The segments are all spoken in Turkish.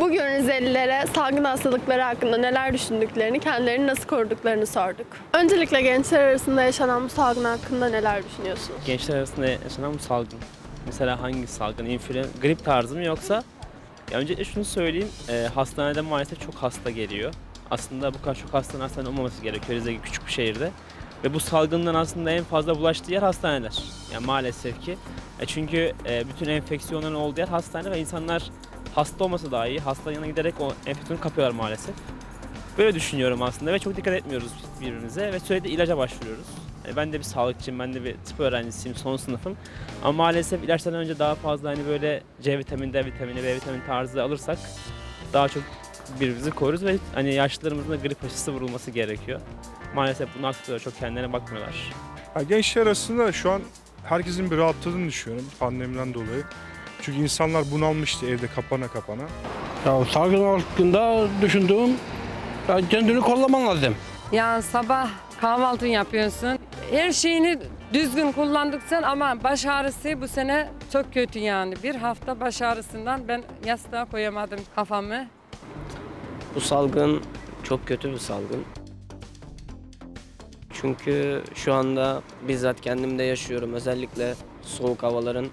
Bugün Rizelilere salgın hastalıkları hakkında neler düşündüklerini, kendilerini nasıl koruduklarını sorduk. Öncelikle gençler arasında yaşanan bu salgın hakkında neler düşünüyorsunuz? Gençler arasında yaşanan bu salgın. Mesela hangi salgın? İnfluenza, grip tarzı mı yoksa? Ya öncelikle şunu söyleyeyim. E, hastanede maalesef çok hasta geliyor. Aslında bu kadar çok hastanın hastane olmaması gerekiyor Rize küçük bir şehirde. Ve bu salgından aslında en fazla bulaştığı yer hastaneler. Yani maalesef ki. E, çünkü e, bütün enfeksiyonların olduğu yer hastane ve insanlar hasta olmasa dahi hastanın yanına giderek o enfeksiyonu kapıyorlar maalesef. Böyle düşünüyorum aslında ve çok dikkat etmiyoruz birbirimize ve sürekli ilaca başvuruyoruz. E, Ben de bir sağlıkçıyım, ben de bir tıp öğrencisiyim, son sınıfım. Ama maalesef ilaçlardan önce daha fazla hani böyle C vitamini, D vitamini, B vitamini tarzı alırsak daha çok birbirimizi koruruz ve hani yaşlılarımızın da grip aşısı vurulması gerekiyor. Maalesef bunu aksatıyorlar, çok kendilerine bakmıyorlar. Gençler arasında şu an herkesin bir rahatladığını düşünüyorum pandemiden dolayı. Çünkü insanlar bunalmıştı evde kapana kapana. Ya salgın hakkında düşündüğüm ya kendini kollaman lazım. Ya sabah kahvaltı yapıyorsun. Her şeyini düzgün kullandıksan ama baş ağrısı bu sene çok kötü yani. Bir hafta baş ağrısından ben yastığa koyamadım kafamı. Bu salgın çok kötü bir salgın. Çünkü şu anda bizzat kendimde yaşıyorum. Özellikle soğuk havaların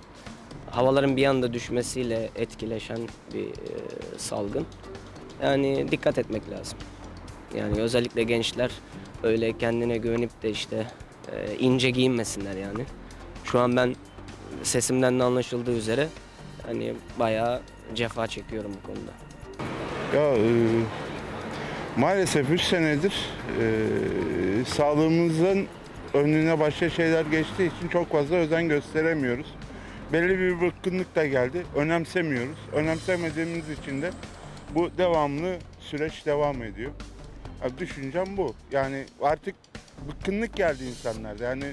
havaların bir anda düşmesiyle etkileşen bir e, salgın. Yani dikkat etmek lazım. Yani özellikle gençler öyle kendine güvenip de işte e, ince giyinmesinler yani. Şu an ben sesimden de anlaşıldığı üzere hani bayağı cefa çekiyorum bu konuda. Ya e, maalesef 3 senedir e, sağlığımızın önüne başka şeyler geçtiği için çok fazla özen gösteremiyoruz. Belli bir bıkkınlık da geldi. Önemsemiyoruz. Önemsemediğimiz için de bu devamlı süreç devam ediyor. Ya düşüncem bu. Yani artık bıkkınlık geldi insanlarda. Yani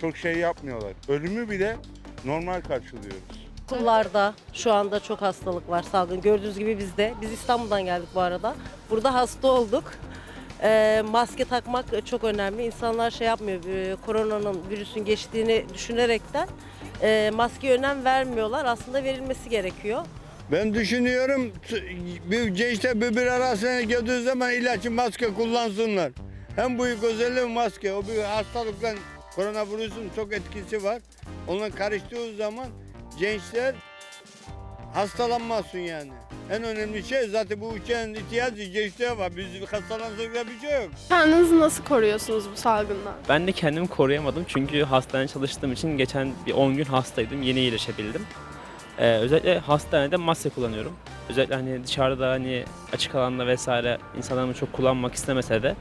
çok şey yapmıyorlar. Ölümü bile normal karşılıyoruz. Okullarda şu anda çok hastalık var salgın. Gördüğünüz gibi bizde. Biz İstanbul'dan geldik bu arada. Burada hasta olduk. Ee, maske takmak çok önemli. İnsanlar şey yapmıyor. e, koronanın virüsün geçtiğini düşünerekten e, maskeye önem vermiyorlar. Aslında verilmesi gerekiyor. Ben düşünüyorum bir gençler birbir arasına geldiği zaman ilaçı maske kullansınlar. Hem büyük özelliği maske. O bir hastalıkla koronavirüsün çok etkisi var. Onunla karıştığı zaman gençler hastalanmasın yani. En önemli şey zaten bu ülkenin ihtiyacı gençliğe var. Biz hastalansak da bir şey yok. Kendinizi nasıl koruyorsunuz bu salgından? Ben de kendimi koruyamadım çünkü hastanede çalıştığım için geçen bir 10 gün hastaydım. Yeni iyileşebildim. Ee, özellikle hastanede maske kullanıyorum. Özellikle hani dışarıda hani açık alanda vesaire insanların çok kullanmak istemese de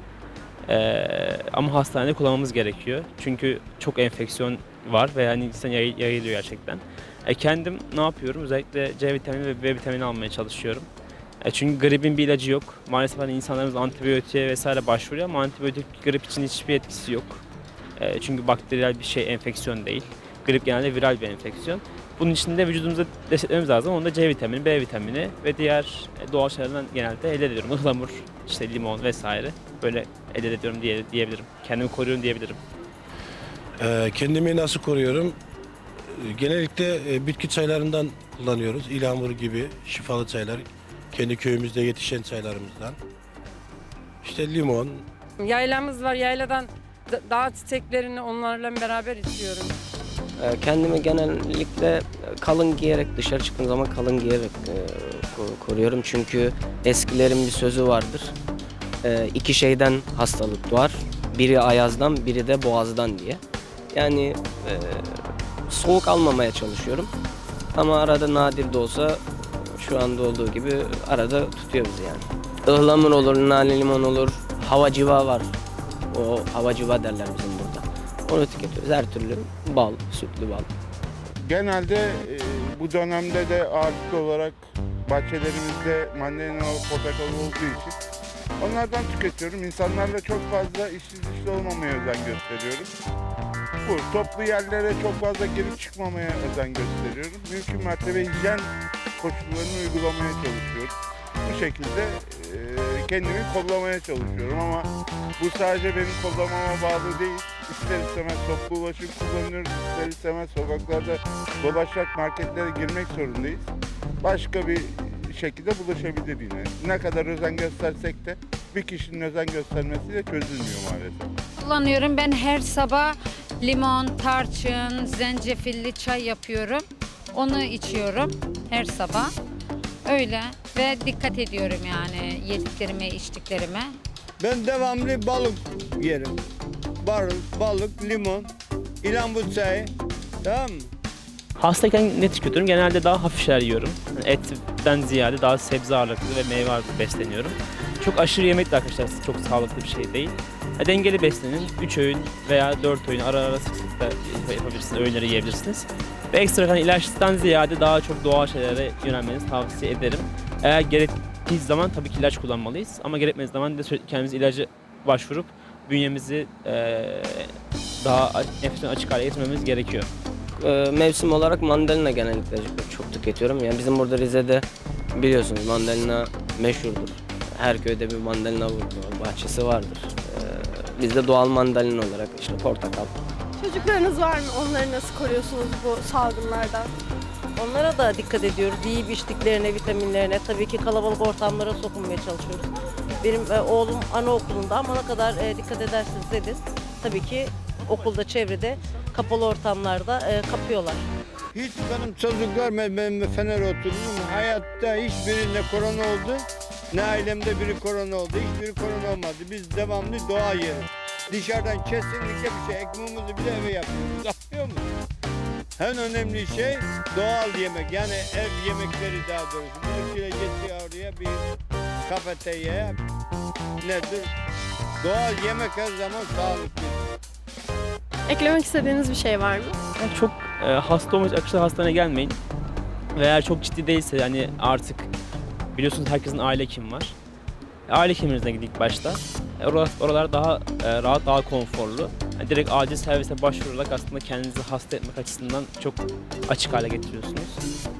ee, ama hastanede kullanmamız gerekiyor. Çünkü çok enfeksiyon var ve hani insan yay- yayılıyor gerçekten. E, kendim ne yapıyorum? Özellikle C vitamini ve B vitamini almaya çalışıyorum. E, çünkü gripin bir ilacı yok. Maalesef hani insanlarımız antibiyotiğe vesaire başvuruyor ama antibiyotik grip için hiçbir etkisi yok. E, çünkü bakteriyel bir şey enfeksiyon değil. Grip genelde viral bir enfeksiyon. Bunun için de vücudumuza desteklememiz lazım. Onda C vitamini, B vitamini ve diğer e, doğal şeylerden genelde elde ediyorum. Ihlamur, işte limon vesaire. Böyle elde ediyorum diye, diyebilirim. Kendimi koruyorum diyebilirim. Ee, kendimi nasıl koruyorum? Genellikle e, bitki çaylarından kullanıyoruz. İlhamur gibi şifalı çaylar. Kendi köyümüzde yetişen çaylarımızdan. İşte limon, Yaylamız var yayladan da- dağ çiçeklerini onlarla beraber içiyorum. Ee, Kendimi genellikle kalın giyerek dışarı çıktığım zaman kalın giyerek e, ko- koruyorum. Çünkü eskilerin bir sözü vardır. E, iki şeyden hastalık doğar. Biri ayazdan, biri de boğazdan diye. Yani e, soğuk almamaya çalışıyorum. Ama arada nadir de olsa şu anda olduğu gibi arada tutuyor bizi yani. Ihlamur olur, nane limon olur, hava civa var. O hava civa derler bizim burada. Onu tüketiyoruz. Her türlü bal, sütlü bal. Genelde e, bu dönemde de ağırlıklı olarak bahçelerimizde mandalina portakal olduğu için onlardan tüketiyorum. İnsanlarla çok fazla işsiz dışlı olmamaya özen gösteriyorum. Bu toplu yerlere çok fazla girip çıkmamaya özen gösteriyorum. Mümkün mertebe hijyen koşullarını uygulamaya çalışıyorum. Bu şekilde e, kendimi kollamaya çalışıyorum ama bu sadece benim kollamama bağlı değil. İster istemez toplu ulaşım kullanıyoruz, ister istemez sokaklarda dolaşarak marketlere girmek zorundayız. Başka bir şekilde bulaşabilir yine. Ne kadar özen göstersek de bir kişinin özen göstermesiyle çözülmüyor maalesef. Kullanıyorum. Ben her sabah limon, tarçın, zencefilli çay yapıyorum. Onu içiyorum her sabah. Öyle ve dikkat ediyorum yani yediklerime, içtiklerime. Ben devamlı balık yerim. Balık, balık, limon, ilan çayı. Tamam mı? Hastayken ne tüketiyorum? Genelde daha hafif şeyler yiyorum. Etten ziyade daha sebze ağırlıklı ve meyve ağırlıklı besleniyorum. Çok aşırı yemek de arkadaşlar çok sağlıklı bir şey değil. Ya dengeli beslenin. 3 öğün veya 4 öğün ara ara sık sık da yapabilirsiniz. Öğünleri yiyebilirsiniz. Ve ekstra hani ilaçtan ziyade daha çok doğal şeylere yönelmenizi tavsiye ederim. Eğer gerektiği zaman tabii ki ilaç kullanmalıyız. Ama gerekmediği zaman da kendimiz ilacı başvurup bünyemizi eee, daha enfeksiyon açık hale getirmemiz gerekiyor. Ee, mevsim olarak mandalina genellikle çok tüketiyorum. Yani bizim burada Rize'de biliyorsunuz mandalina meşhurdur. Her köyde bir mandalina bahçesi vardır. Ee, biz de doğal mandalina olarak işte portakal, Çocuklarınız var mı? Onları nasıl koruyorsunuz bu salgınlardan? Onlara da dikkat ediyoruz. Yiyip içtiklerine, vitaminlerine. Tabii ki kalabalık ortamlara sokulmaya çalışıyoruz. Benim e, oğlum anaokulunda ama ne kadar e, dikkat ederseniz edin. Tabii ki okulda, çevrede, kapalı ortamlarda e, kapıyorlar. Hiç benim çocuklar, ben, ben Fener oturdum. Hayatta hiçbirinde korona oldu. Ne ailemde biri korona oldu. Hiçbiri korona olmadı. Biz devamlı doğa yeriz. Dışarıdan kesinlikle bir şey. Ekmeğimizi bile eve yapıyoruz. Anlıyor musun? En önemli şey doğal yemek. Yani ev yemekleri daha doğrusu. Bizimkiler geçiyor oraya bir kafeteryaya. Nedir? Doğal yemek her zaman sağlıklı. Eklemek istediğiniz bir şey var mı? Yani çok e, hasta olmayacak arkadaşlar hastaneye gelmeyin. Ve eğer çok ciddi değilse yani artık biliyorsunuz herkesin aile hekimi var. E, Aile hekiminize gidin başta. E, Oralar, oralar daha e, rahat, daha konforlu. Yani direkt acil servise başvurarak aslında kendinizi hasta etmek açısından çok açık hale getiriyorsunuz.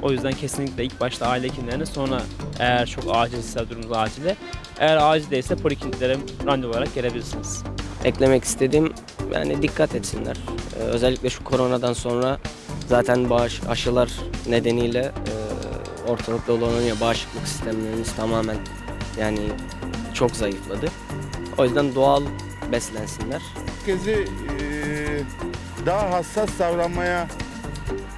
O yüzden kesinlikle ilk başta aile hekimlerine sonra eğer çok acilse durumunuz acile. Eğer acil değilse polikliniklere randevu olarak gelebilirsiniz. Eklemek istediğim yani dikkat etsinler. Ee, özellikle şu koronadan sonra zaten bağış aşılar nedeniyle e, ortalıkta olan ya bağışıklık sistemlerimiz tamamen yani çok zayıfladı. O yüzden doğal beslensinler. Herkesi eee, daha hassas davranmaya,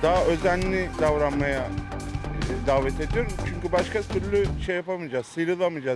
daha özenli davranmaya eee, davet ediyorum. Çünkü başka türlü şey yapamayacağız, sıyrılamayacağız.